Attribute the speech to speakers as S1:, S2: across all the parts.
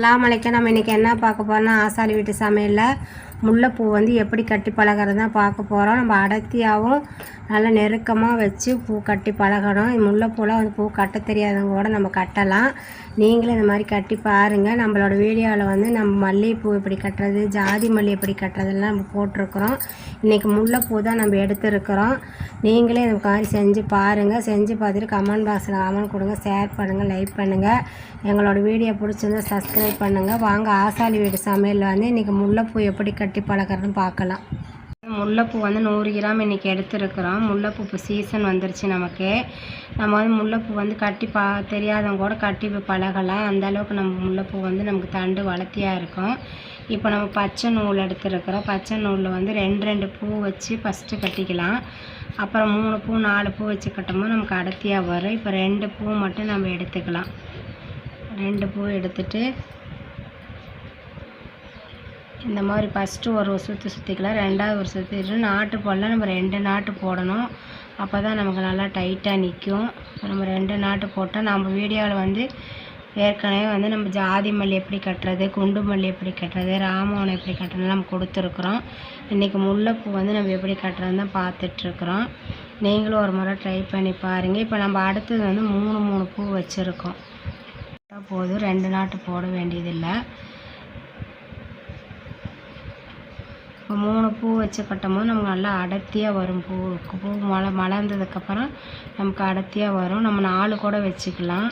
S1: அஸ்லாம் அலைக்கும். நம்ம இன்றைக்கி என்ன பார்க்க போகிறோம்னா ஆசாரி வீட்டு சமையலில் முல்லைப்பூ வந்து எப்படி கட்டி பழகிறது தான் பார்க்க போகிறோம் நம்ம அடர்த்தியாகவும் நல்லா நெருக்கமாக வச்சு பூ கட்டி பழகணும். முல்லைப்பூலாம் வந்து பூ கட்ட தெரியாதவங்க கூட நம்ம கட்டலாம். நீங்களும் இந்த மாதிரி கட்டி பாருங்கள் நம்மளோட வீடியோவில் வந்து நம்ம மல்லிகைப்பூ எப்படி கட்டுறது ஜாதி மல்லி எப்படி கட்டுறதெல்லாம் நம்ம போட்டிருக்கிறோம். இன்றைக்கி முல்லைப்பூ தான் நம்ம எடுத்துருக்கிறோம். நீங்களே இந்த மாதிரி செஞ்சு பாருங்கள் செஞ்சு பார்த்துட்டு கமெண்ட் பாக்ஸில் கமெண்ட் கொடுங்க. ஷேர் பண்ணுங்கள் லைக் பண்ணுங்கள் எங்களோட வீடியோ பிடிச்சிருந்தா சப்ஸ்கிரைப் பண்ணுங்கள் வாங்க ஆசாலி வீடு சமையலில் வந்து இன்றைக்கி முல்லைப்பூ எப்படி கட்டி பழக்கிறதுன்னு பார்க்கலாம். முல்லைப்பூ வந்து நூறு கிராம் இன்றைக்கி எடுத்துருக்குறோம். முல்லைப்பூ இப்போ சீசன் வந்துருச்சு நமக்கு. நம்ம வந்து முல்லைப்பூ வந்து கட்டி பா தெரியாதவங்க கூட கட்டி பழகலாம். அந்தளவுக்கு நம்ம முல்லைப்பூ வந்து நமக்கு தண்டு வளர்த்தியாக இருக்கும். இப்போ நம்ம பச்சை நூல் எடுத்துருக்குறோம். பச்சை நூலில் வந்து ரெண்டு ரெண்டு பூ வச்சு ஃபஸ்ட்டு கட்டிக்கலாம். அப்புறம் மூணு பூ நாலு பூ வச்சு கட்டும்போது நமக்கு அடர்த்தியாக வரும். இப்போ ரெண்டு பூ மட்டும் நம்ம எடுத்துக்கலாம். ரெண்டு பூ எடுத்துட்டு இந்த மாதிரி ஃபஸ்ட்டு ஒரு சுற்றி சுற்றிக்கலாம் ரெண்டாவது ஒரு சுற்றிட்டு நாட்டு போடலாம் நம்ம ரெண்டு நாட்டு போடணும். அப்போ தான் நமக்கு நல்லா டைட்டாக நிற்கும் நம்ம ரெண்டு நாட்டு போட்டால் நம்ம வீடியோவில் வந்து ஏற்கனவே வந்து நம்ம ஜாதி மல்லி எப்படி கட்டுறது குண்டு மல்லி எப்படி கட்டுறது ராமவனம் எப்படி கட்டுறது நம்ம கொடுத்துருக்குறோம். இன்றைக்கி முல்லைப்பூ வந்து நம்ம எப்படி கட்டுறதுன்னு தான் பார்த்துட்ருக்குறோம். நீங்களும் ஒரு முறை ட்ரை பண்ணி பாருங்கள் இப்போ நம்ம அடுத்தது வந்து மூணு மூணு பூ வச்சுருக்கோம். போதும். ரெண்டு நாட்டு போட வேண்டியதில்லை இப்போ மூணு பூ வச்சு கட்டும்போது நமக்கு நல்லா அடர்த்தியாக வரும் பூ. பூ மல மலர்ந்ததுக்கப்புறம் நமக்கு அடர்த்தியாக வரும். நம்ம நாலு கூட வச்சுக்கலாம்.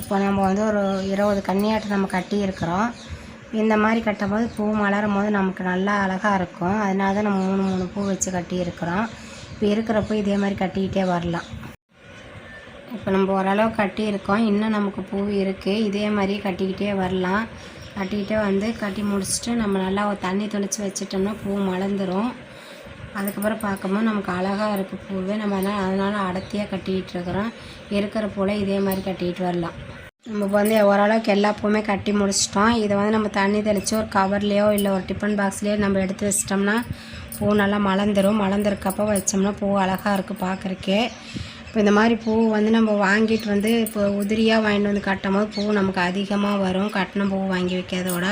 S1: இப்போ நம்ம வந்து ஒரு இருபது கன்னியாட்டை நம்ம கட்டியிருக்கிறோம். இந்த மாதிரி கட்டும்போது பூ மலரும் போது நமக்கு நல்லா அழகாக இருக்கும். அதனால தான் நம்ம மூணு மூணு பூ வச்சு கட்டியிருக்கிறோம். இப்போ இருக்கிறப்போ இதே மாதிரி கட்டிக்கிட்டே வரலாம். இப்போ நம்ம ஓரளவு கட்டியிருக்கோம். இன்னும் நமக்கு பூ இருக்குது இதே மாதிரி கட்டிக்கிட்டே வரலாம். கட்டிக்கிட்டே வந்து கட்டி முடிச்சுட்டு நம்ம நல்லா தண்ணி தெளித்து வச்சிட்டோம்னா பூ மலர்ந்துடும் அதுக்கப்புறம் பார்க்கும்போது நமக்கு அழகாக இருக்குது பூவே. நம்ம அதனால் அதனால் அடர்த்தியாக கட்டிக்கிட்டு இருக்கிறோம். இருக்கிற பூவில் இதே மாதிரி கட்டிக்கிட்டு வரலாம். நம்ம வந்து ஓரளவுக்கு எல்லா பூவுமே கட்டி முடிச்சிட்டோம். இதை வந்து நம்ம தண்ணி தெளித்து ஒரு கவர்லேயோ இல்லை ஒரு டிஃபன் பாக்ஸ்லேயோ நம்ம எடுத்து வச்சிட்டோம்னா பூ நல்லா மலர்ந்துடும் மலர்ந்துருக்கப்போ வச்சோம்னா பூ அழகாக இருக்குது பார்க்குறக்கே. இப்போ இந்த மாதிரி பூ வந்து நம்ம வாங்கிட்டு வந்து இப்போ உதிரியாக வாங்கிட்டு வந்து கட்டும் போது பூ நமக்கு அதிகமாக வரும். கட்டின பூ வாங்கி வைக்கிறதோட.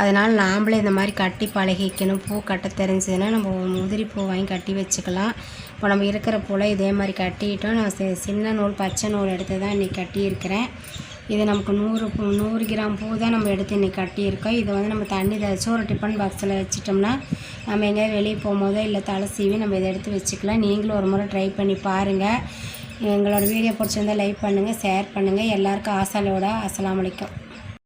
S1: அதனால் நாம்ளே இந்த மாதிரி கட்டி பழகிக்கணும். பூ கட்ட தெரிஞ்சதுன்னா நம்ம உதிரி பூ வாங்கி கட்டி வச்சுக்கலாம். இப்போ நம்ம இருக்கிற பூவில் இதே மாதிரி கட்டிக்கிட்டோம் நான் சின்ன நூல் பச்சை நூல் எடுத்து தான் இன்றைக்கி கட்டியிருக்கிறேன். இது நமக்கு நூறு பூ நூறு கிராம் பூ தான் நம்ம எடுத்து இன்றைக்கி கட்டியிருக்கோம். இதை வந்து நம்ம தண்ணி தச்சு ஒரு டிஃபன் பாக்ஸில் வச்சிட்டோம்னா நம்ம எங்கேயாவது வெளியே போகும்போதோ இல்லை தலை சீவி நம்ம இதை எடுத்து வச்சுக்கலாம். நீங்களும் ஒரு முறை ட்ரை பண்ணி பாருங்கள் எங்களோட வீடியோ பிடிச்சிருந்தா லைக் பண்ணுங்கள் ஷேர் பண்ணுங்கள் எல்லாருக்கும் ஆசலோட அஸ்லாம் அலைக்கும்.